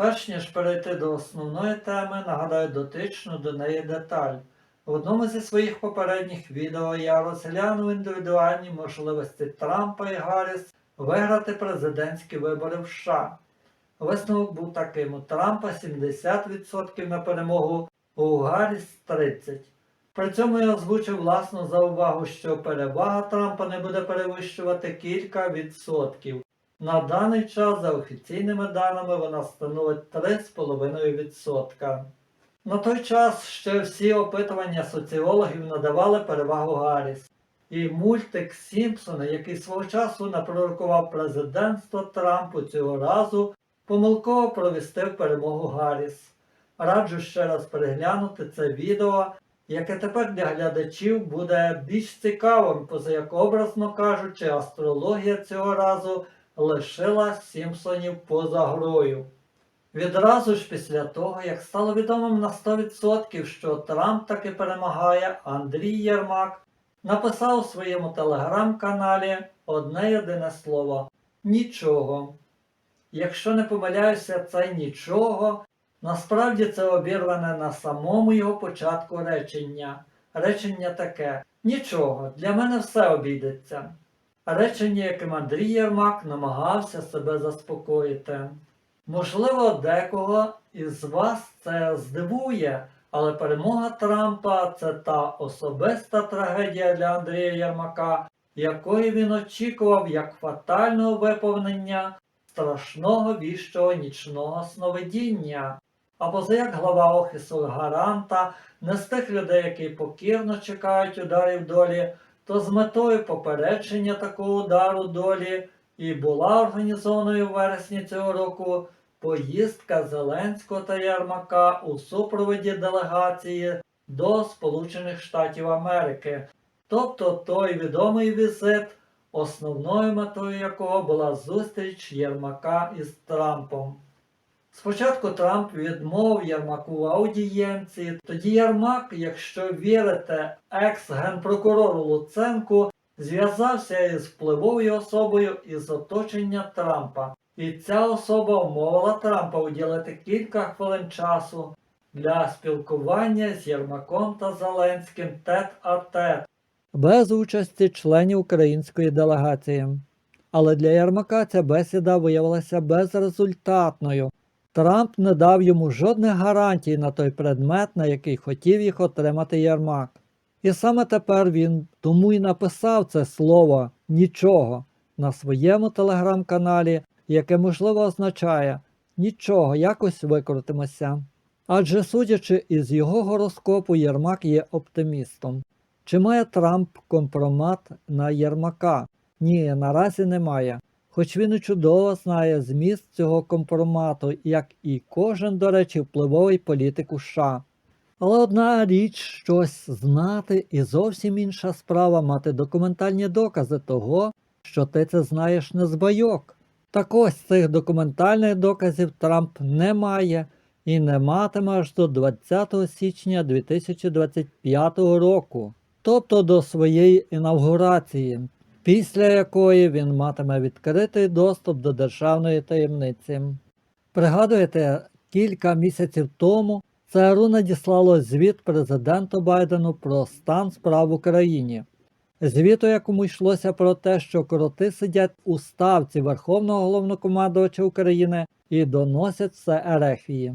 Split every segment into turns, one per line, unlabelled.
Перш ніж перейти до основної теми, нагадаю дотичну до неї деталь. В одному зі своїх попередніх відео я розглянув індивідуальні можливості Трампа і Гарріс виграти президентські вибори в США. Висновок був таким: у Трампа 70% на перемогу, у Гарріс 30%. При цьому я озвучив власну заувагу, що перевага Трампа не буде перевищувати кілька відсотків. На даний час, за офіційними даними, вона становить 3,5%. На той час ще всі опитування соціологів надавали перевагу Гарріс. І мультик Сімпсони, який свого часу напророкував президентство Трампу цього разу, помилково провістив перемогу Гарріс. Раджу ще раз переглянути це відео, яке тепер для глядачів буде більш цікавим, поза образно кажучи, астрологія цього разу лишила Сімпсонів поза грою. Відразу ж після того, як стало відомим на 100%, що Трамп таки перемагає, Андрій Єрмак написав у своєму телеграм-каналі одне єдине слово нічого. Якщо не помиляюся, це нічого. Насправді це обірване на самому його початку речення. Речення таке нічого, для мене все обійдеться. Речення, яким Андрій Єрмак намагався себе заспокоїти. Можливо, декого із вас це здивує, але перемога Трампа це та особиста трагедія для Андрія Єрмака, якої він очікував як фатального виповнення страшного віщого нічного сновидіння. Або за як глава офісу гаранта, не з тих людей, які покірно чекають ударів долі, то з метою попередження такого удару долі і була організованою в вересні цього року поїздка Зеленського та Ярмака у супроводі делегації до Сполучених Штатів Америки, тобто той відомий візит, основною метою якого була зустріч Єрмака із Трампом. Спочатку Трамп відмовив Єрмаку в аудієнції, тоді Єрмак, якщо вірите екс-генпрокурору Луценку, зв'язався із впливовою особою із оточення Трампа. І ця особа вмовила Трампа уділити кілька хвилин часу для спілкування з Єрмаком та Зеленським тет-а-тет. Без участі членів української делегації. Але для Єрмака ця бесіда виявилася безрезультатною. Трамп не дав йому жодних гарантій на той предмет, на який хотів їх отримати Єрмак. І саме тепер він тому й написав це слово нічого на своєму телеграм-каналі, яке можливо означає нічого, якось викрутимося. Адже судячи із його гороскопу, Єрмак є оптимістом. Чи має Трамп компромат на Єрмака? Ні, наразі немає. Хоч він і чудово знає зміст цього компромату, як і кожен, до речі, впливовий політик США. Але одна річ щось знати, і зовсім інша справа мати документальні докази того, що ти це знаєш не з байок. Так ось цих документальних доказів Трамп не має і не матиме аж до 20 січня 2025 року, тобто до своєї інавгурації, після якої він матиме відкритий доступ до державної таємниці. Пригадуєте, кілька місяців тому ЦРУ надіслало звіт президенту Байдену про стан справ в Україні. Звіту, якому йшлося про те, що кроти сидять у ставці Верховного головнокомандувача України і доносять все Ерефії.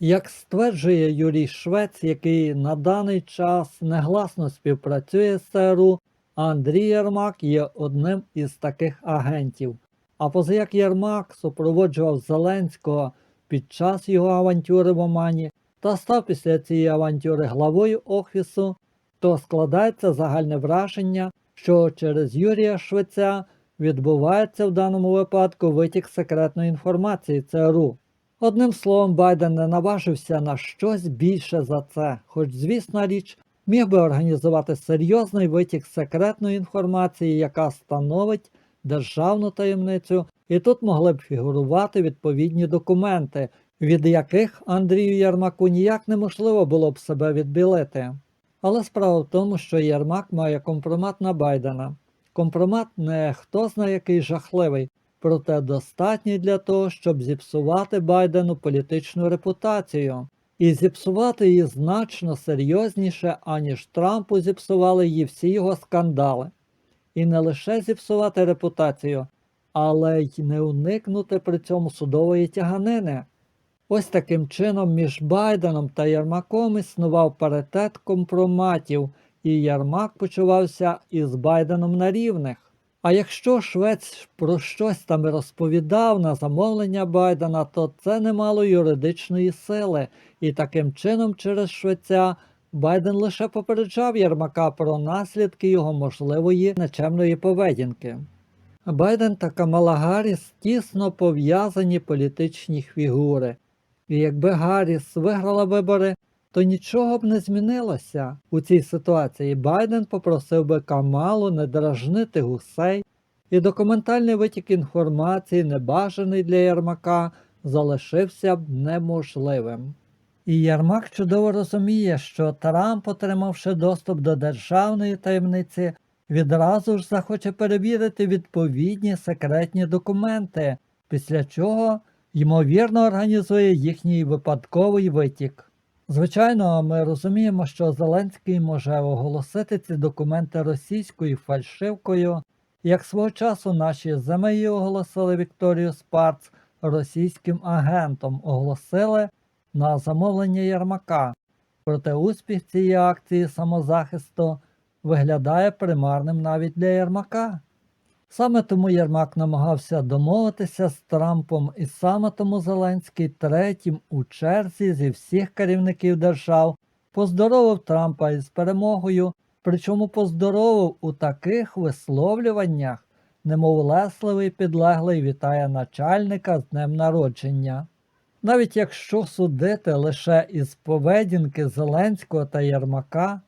Як стверджує Юрій Швець, який на даний час негласно співпрацює з ЦРУ, Андрій Єрмак є одним із таких агентів. А позаяк Єрмак супроводжував Зеленського під час його авантюри в Омані та став після цієї авантюри главою офісу, то складається загальне враження, що через Юрія Швеця відбувається в даному випадку витік секретної інформації ЦРУ. Одним словом, Байден не наважився на щось більше за це, хоч, звісна річ, міг би організувати серйозний витік секретної інформації, яка становить державну таємницю, і тут могли б фігурувати відповідні документи, від яких Андрію Єрмаку ніяк неможливо було б себе відбілити. Але справа в тому, що Єрмак має компромат на Байдена. Компромат не хто знає який жахливий, проте достатній для того, щоб зіпсувати Байдену політичну репутацію. І зіпсувати її значно серйозніше, аніж Трампу зіпсували її всі його скандали. І не лише зіпсувати репутацію, але й не уникнути при цьому судової тяганини. Ось таким чином між Байденом та Єрмаком існував паритет компроматів, і Єрмак почувався із Байденом на рівних. А якщо Швець про щось там розповідав на замовлення Байдена, то це не мало юридичної сили, і таким чином через Швеця Байден лише попереджав Єрмака про наслідки його можливої нечемної поведінки. Байден та Камала Гарріс тісно пов'язані політичні фігури, і якби Гарріс виграла вибори, то нічого б не змінилося у цій ситуації. Байден попросив би Камалу не дражнити гусей, і документальний витік інформації, небажаний для Єрмака, залишився б неможливим. І Єрмак чудово розуміє, що Трамп, отримавши доступ до державної таємниці, відразу ж захоче перевірити відповідні секретні документи, після чого, ймовірно, організує їхній випадковий витік. Звичайно, ми розуміємо, що Зеленський може оголосити ці документи російською фальшивкою, як свого часу наші ЗМІ оголосили Вікторію Спарц російським агентом, оголосили на замовлення Єрмака. Проте успіх цієї акції самозахисту виглядає примарним навіть для Єрмака. Саме тому Єрмак намагався домовитися з Трампом, і саме тому Зеленський третім у черзі зі всіх керівників держав поздоровив Трампа із перемогою, причому поздоровив у таких висловлюваннях, немов лесливий підлеглий вітає начальника з днем народження. Навіть якщо судити лише із поведінки Зеленського та Єрмака,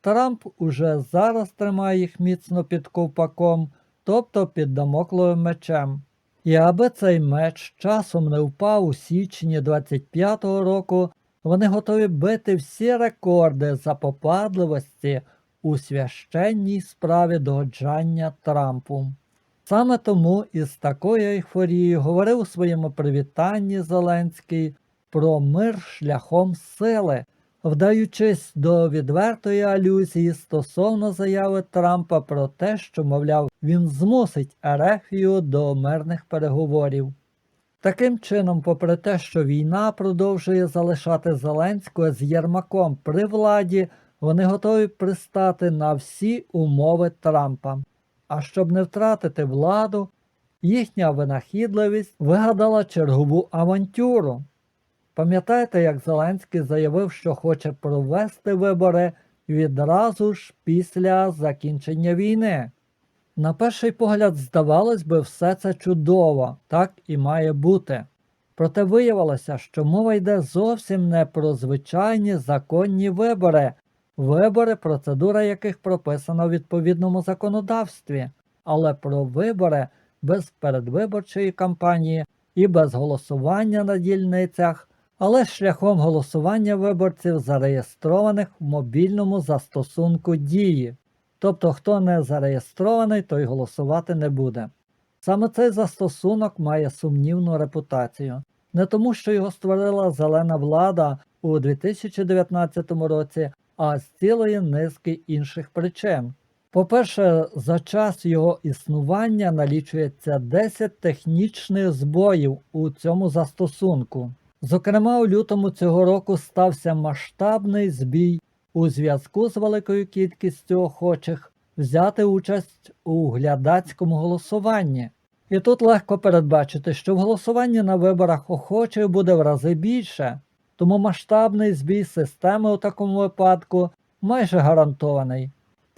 Трамп уже зараз тримає їх міцно під ковпаком, тобто під дамокловим мечем. І аби цей меч часом не впав у січні 25-го року, вони готові бити всі рекорди запопадливості у священній справі догоджання Трампу. Саме тому із такою ейфорією говорив у своєму привітанні Зеленський про мир шляхом сили, вдаючись до відвертої алюзії стосовно заяви Трампа про те, що, мовляв, він змусить Ерефію до мирних переговорів. Таким чином, попри те, що війна продовжує залишати Зеленського з Єрмаком при владі, вони готові пристати на всі умови Трампа. А щоб не втратити владу, їхня винахідливість вигадала чергову авантюру. Пам'ятаєте, як Зеленський заявив, що хоче провести вибори відразу ж після закінчення війни? На перший погляд, здавалось би, все це чудово, так і має бути. Проте виявилося, що мова йде зовсім не про звичайні законні вибори, вибори, процедура яких прописана у відповідному законодавстві, але про вибори без передвиборчої кампанії і без голосування на дільницях, але шляхом голосування виборців, зареєстрованих в мобільному застосунку дії. Тобто, хто не зареєстрований, той голосувати не буде. Саме цей застосунок має сумнівну репутацію. Не тому, що його створила зелена влада у 2019 році, а з цілої низки інших причин. По-перше, за час його існування налічується 10 технічних збоїв у цьому застосунку. Зокрема, у лютому цього року стався масштабний збій у зв'язку з великою кількістю охочих взяти участь у глядацькому голосуванні. І тут легко передбачити, що в голосуванні на виборах охочих буде в рази більше, тому масштабний збій системи у такому випадку майже гарантований.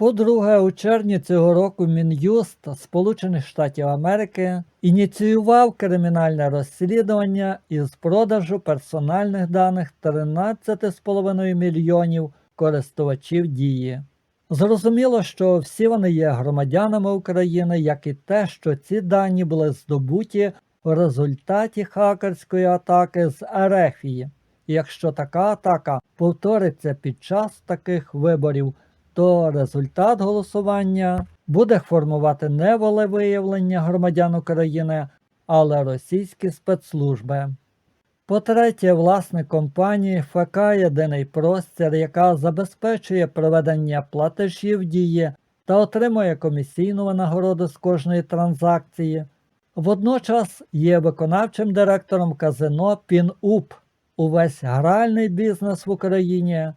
По-друге, у червні цього року Мін'юст Сполучених Штатів Америки ініціював кримінальне розслідування із продажу персональних даних 13,5 мільйонів користувачів дії. Зрозуміло, що всі вони є громадянами України, як і те, що ці дані були здобуті в результаті хакерської атаки з Ерефії. Якщо така атака повториться під час таких виборів, то результат голосування буде формувати не волевиявлення громадян України, але російські спецслужби. По-третє, власник компанії ФК Єдиний простір, яка забезпечує проведення платежів дії та отримує комісійну винагороду з кожної транзакції. Водночас є виконавчим директором казино Пін-Уп. Увесь гральний бізнес в Україні.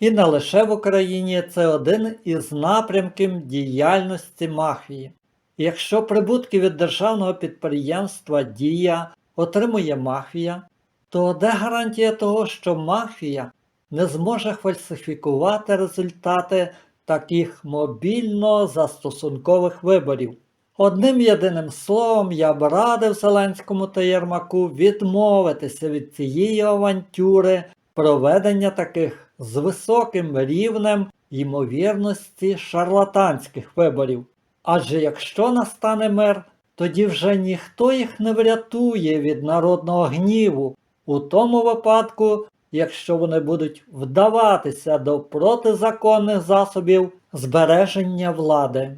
І не лише в Україні це один із напрямків діяльності мафії. Якщо прибутки від державного підприємства Дія отримує мафія, то де гарантія того, що мафія не зможе фальсифікувати результати таких мобільно-застосункових виборів? Одним єдиним словом, я б радив Зеленському та Єрмаку відмовитися від цієї авантюри проведення таких з високим рівнем ймовірності шарлатанських виборів. Адже якщо настане мер, тоді вже ніхто їх не врятує від народного гніву, у тому випадку, якщо вони будуть вдаватися до протизаконних засобів збереження влади.